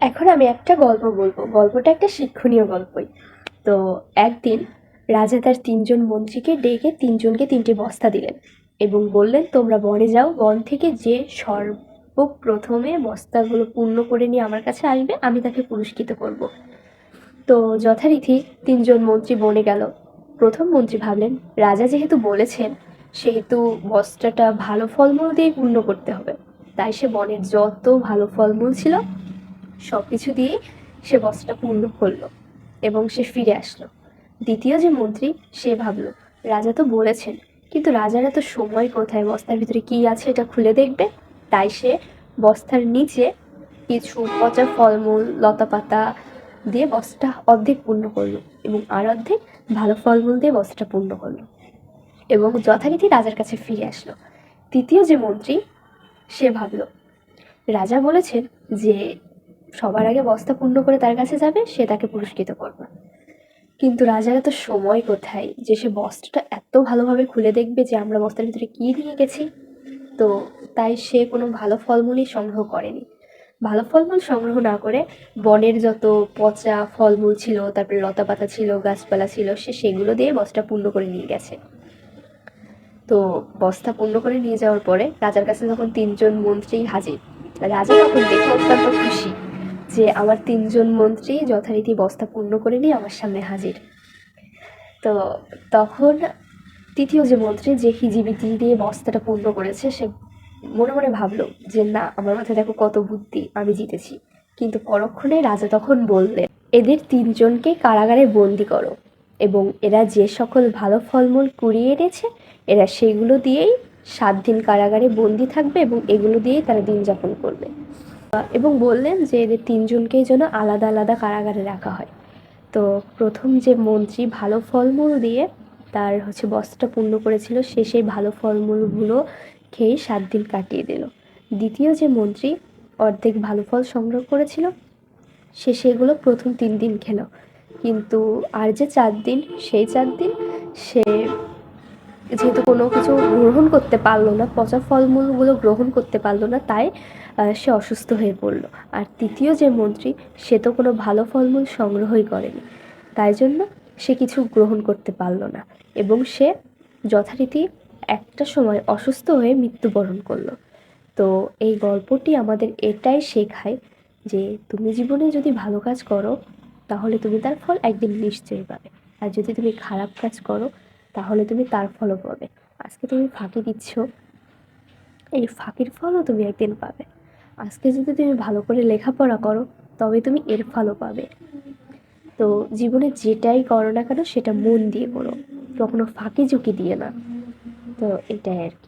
এখন আমি একটা গল্প বলব। গল্পটা একটা শিক্ষণীয় গল্পই। তো একদিন রাজা তার তিনজন মন্ত্রীকে ডেকে তিনজনকে তিনটি বস্তা দিলেন এবং বললেন, তোমরা বনে যাও, বন থেকে যে সর্বপ্রথমে বস্তাগুলো পূর্ণ করে নিয়ে আমার কাছে আসবে, আমি তাকে পুরস্কৃত করব। তো যথারীতি তিনজন মন্ত্রী বনে গেল। প্রথম মন্ত্রী ভাবলেন, রাজা যেহেতু বলেছেন, সেহেতু বস্তাটা ভালো ফলমূল দিয়ে পূর্ণ করতে হবে। তাই সে বনের যত ভালো ফলমূল ছিল সব কিছু দিয়ে সে বস্তাটা পূর্ণ করল এবং সে ফিরে আসলো। দ্বিতীয় যে মন্ত্রী, সে ভাবলো, রাজা তো বলেছেন, কিন্তু রাজার এত সময় কোথায়? বস্তার ভিতরে কী আছে এটা খুলে দেখবে? তাই সে বস্তার নিচে কিছু পচা ফলমূল, লতাপাতা দিয়ে বস্তা অর্ধেক পূর্ণ করল এবং আর অর্ধেক ভালো ফলমূল দিয়ে বস্তাটা পূর্ণ করল এবং যথারীতি রাজার কাছে ফিরে আসলো। তৃতীয় যে মন্ত্রী, সে ভাবলো, রাজা বলেছেন যে সবার আগে বস্তা পূর্ণ করে তার কাছে যাবে, সে তাকে পুরস্কৃত করবে। কিন্তু রাজার এত সময় কোথায় যে সে বস্তাটা এত ভালোভাবে খুলে দেখবে যে আমরা বস্তার ভিতরে কী নিয়ে গেছি? তো তাই সে কোনো ভালো ফলমূলই সংগ্রহ করেনি। ভালো ফলমূল সংগ্রহ না করে বনের যত পচা ফলমূল ছিল, তারপরে লতাপাতা ছিল, গাছপালা ছিল, সে সেগুলো দিয়ে বস্তা পূর্ণ করে নিয়ে গেছে। তো বস্তা পূর্ণ করে নিয়ে যাওয়ার পরে রাজার কাছে যখন তিনজন মন্ত্রী হাজির, রাজা তখন দেখে অত্যন্ত খুশি। যে আমার তিনজন মন্ত্রী যথারীতি বস্তা পূর্ণ করে নিয়ে আমার সামনে হাজির। তো তখন তৃতীয় যে মন্ত্রী যে হিজিবিতি দিয়ে বস্তাটা পূর্ণ করেছে, সে মনে মনে ভাবলো যে, না, আমার মাথায় দেখো কত বুদ্ধি, আমি জিতেছি। কিন্তু পরক্ষণে রাজা তখন বললেন, এদের তিনজনকে কারাগারে বন্দি করো এবং এরা যে সকল ভালো ফলমূল কুড়িয়ে এনেছে, এরা সেগুলো দিয়েই সাত দিন কারাগারে বন্দি থাকবে এবং এগুলো দিয়েই তারা দিন যাপন করবে। এবং বললেন যে এদের তিনজনকেই যেন আলাদা আলাদা কারাগারে রাখা হয়। তো প্রথম যে মন্ত্রী ভালো ফলমূল দিয়ে তার হচ্ছে বস্তাটা পূর্ণ করেছিল, সে সেই ভালো ফলমূলগুলো খেয়ে সাত দিন কাটিয়ে দিল। দ্বিতীয় যে মন্ত্রী অর্ধেক ভালো ফল সংগ্রহ করেছিল, সে সেগুলো প্রথম তিন দিন খেল। কিন্তু আর যে চার দিন, সেই চার দিন সে যেহেতু কোনো কিছু গ্রহণ করতে পারল না, পচা ফলমূলগুলো গ্রহণ করতে পারল না, তাই সে অসুস্থ হয়ে পড়ল। আর তৃতীয় যে মন্ত্রী, সে তো কোনো ভালো ফলমূল সংগ্রহই করেনি। তাই জন্য সে কিছু গ্রহণ করতে পারল না এবং সে যথারীতি একটা সময় অসুস্থ হয়ে মৃত্যুবরণ করল। তো এই গল্পটি আমাদের এটাই শেখায় যে তুমি জীবনে যদি ভালো কাজ করো, তাহলে তুমি তার ফল একদিন নিশ্চয়ই পাবে। আর যদি তুমি খারাপ কাজ করো তাহলে তুমি তার ফলও পাবে। আজকে তুমি ফাঁকি দিচ্ছ। এই ফাঁকির ফলও তুমি একদিন পাবে। আজকে যদি তুমি ভালো করে লেখাপড়া করো, তবে তুমি এর ফলও পাবে। তো জীবনে যেটাই করো না কেন, সেটা মন দিয়ে করো। কখনো ফাঁকি ঝুঁকি দিয়ে না। তো এটাই আর কি।